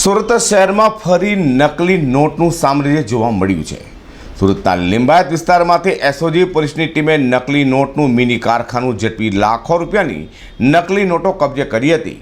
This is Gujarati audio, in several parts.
સુરત શહેરમાં ફરી નકલી નોટનું સામ્રાજ્ય જોવા મળ્યું છે. સુરતના લિંબાયત વિસ્તારમાંથી એસઓજી પોલીસની ટીમે નકલી નોટનું મિની કારખાનું ઝડપી લાખો રૂપિયાની નકલી નોટો કબજે કરી હતી.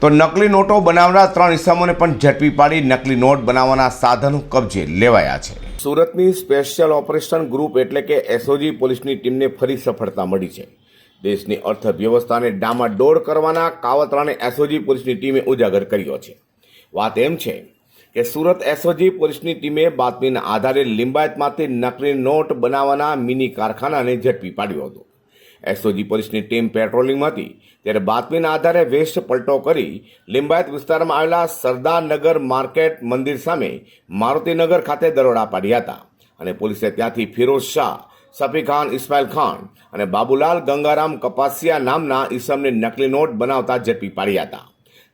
તો નકલી નોટો બનાવનાર ત્રણ ઇસમોને પણ ઝડપી પાડી નકલી નોટ બનાવવાના સાધનો કબજે લેવાયા છે. સુરતની સ્પેશિયલ ઓપરેશન ગ્રુપ એટલે કે એસઓજી પોલીસની ટીમને ફરી સફળતા મળી છે. દેશની અર્થવ્યવસ્થાને ડામાડોળ કરવાના કાવતરાને એસઓજી પોલીસની ટીમે ઉજાગર કર્યો છે. વાત એમ છે કે સુરત એસઓજી પોલીસની ટીમે બાતમીના આધારે લિંબાયતમાંથી નકલી નોટ બનાવવાના મિની કારખાનાને ઝડપી પાડ્યો હતો. એસઓજી પોલીસની ટીમ પેટ્રોલિંગમાં હતી ત્યારે બાતમીના આધારે વેસ્ટ પલટો કરી લિંબાયત વિસ્તારમાં આવેલા સરદારનગર માર્કેટ મંદિર સામે મારુતિનગર ખાતે દરોડા પાડ્યા હતા અને પોલીસે ત્યાંથી ફિરોઝ શાહ સફી ખાન, ઇસ્માઇલ ખાન અને બાબુલાલ ગંગારામ કપાસિયા નામના ઈસમને નકલી નોટ બનાવતા ઝડપી પાડ્યા હતા.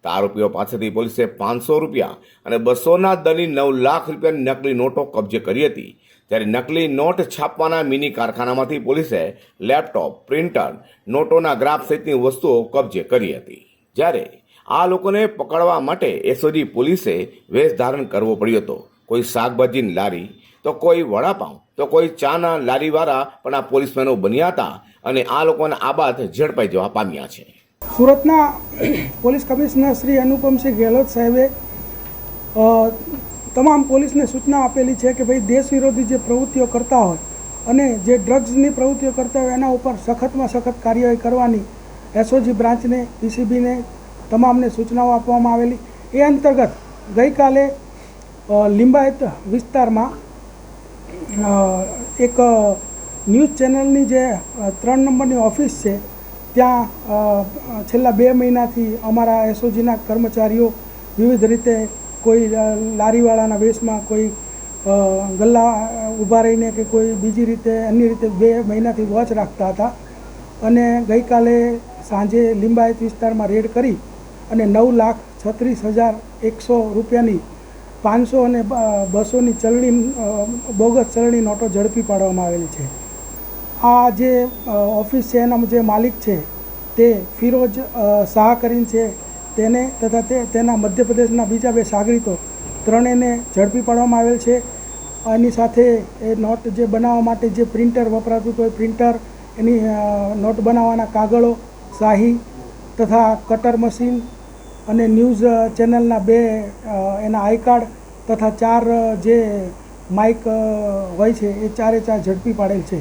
તો આરોપીઓ પાસેથી પોલીસે પાંચસો રૂપિયા અને બસોના દરની નવ લાખ રૂપિયાની નકલી નોટો કબજે કરી હતી. ત્યારે નકલી નોટ છાપવાના મિની કારખાનામાંથી પોલીસે લેપટોપ, પ્રિન્ટર, નોટોના ગ્રાફ સહિતની વસ્તુઓ કબજે કરી હતી. જ્યારે આ લોકોને પકડવા માટે એસઓજી પોલીસે વેશ ધારણ કરવો પડ્યો હતો. કોઈ શાકભાજીની લારી, તો કોઈ વડાપાઉં, તો કોઈ ચાના લારીવાળા પણ આ પોલીસમેનો બન્યા હતા અને આ લોકોના આબાદ ઝડપાઈ જવા પામ્યા છે. સુરતના પોલીસ કમિશનર શ્રી અનુપમસિંહ ગેહલોત સાહેબે તમામ પોલીસને સૂચના આપેલી છે કે ભાઈ દેશ વિરોધી જે પ્રવૃત્તિઓ કરતા હોય અને જે ડ્રગ્સની પ્રવૃત્તિઓ કરતા હોય એના ઉપર સખતમાં સખત કાર્યવાહી કરવાની એસઓજી બ્રાન્ચને, પીસીબીને તમામને સૂચનાઓ આપવામાં આવેલી. એ અંતર્ગત ગઈકાલે લિંબાયત વિસ્તારમાં એક ન્યૂઝ ચેનલની જે ત્રણ નંબરની ઓફિસ છે ત્યાં છેલ્લા બે મહિનાથી અમારા એસઓજીના કર્મચારીઓ વિવિધ રીતે કોઈ લારીવાળાના વેશમાં કોઈ ગલ્લા ઊભા રહીને કે કોઈ બીજી રીતે, અન્ય રીતે બે મહિનાથી વોચ રાખતા હતા. અને ગઈકાલે સાંજે લિંબાયત વિસ્તારમાં રેડ કરી અને નવ લાખ છત્રીસ હજાર એકસો રૂપિયાની પાંચસો અને બસોની ચલણી બોગસ ચલણી નોટો ઝડપી પાડવામાં આવેલી છે. આ જે ઓફિસ છે એના જે માલિક છે, તે ફિરોજ શાહ કરીને છે. તેને તથા તે, તેના મધ્યપ્રદેશના બીજા બે સાગરીતો ત્રણેયને ઝડપી પાડવામાં આવેલ છે. એની સાથે એ નોટ જે બનાવવા માટે જે પ્રિન્ટર વપરાતું હતું, એ પ્રિન્ટર, એની નોટ બનાવવાના કાગળો, શાહી તથા કટર મશીન અને ન્યૂઝ ચેનલના બે એના આઈ કાર્ડ તથા ચાર જે માઇક હોય છે, એ ચારે ચાર ઝડપી પાડેલ છે.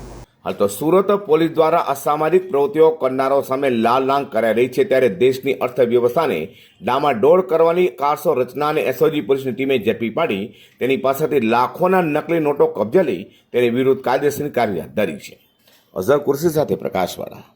હાલ તો સુરત પોલીસ દ્વારા અસામાજિક પ્રવૃત્તિઓ કરનારો સામે લાલ લાંગ કરાઈ રહી છે ત્યારે દેશની અર્થવ્યવસ્થાને ડામાડોળ કરવાની કારસો રચનાને એસઓજી પોલીસની ટીમે ઝડપી પાડી. તેની પાસેથી લાખોના નકલી નોટો કબજે લઈ તેની વિરુદ્ધ કાયદેસરની કાર્યવાહી ધરી છે. અઝર કુર્સી સાથે પ્રકાશવાળા.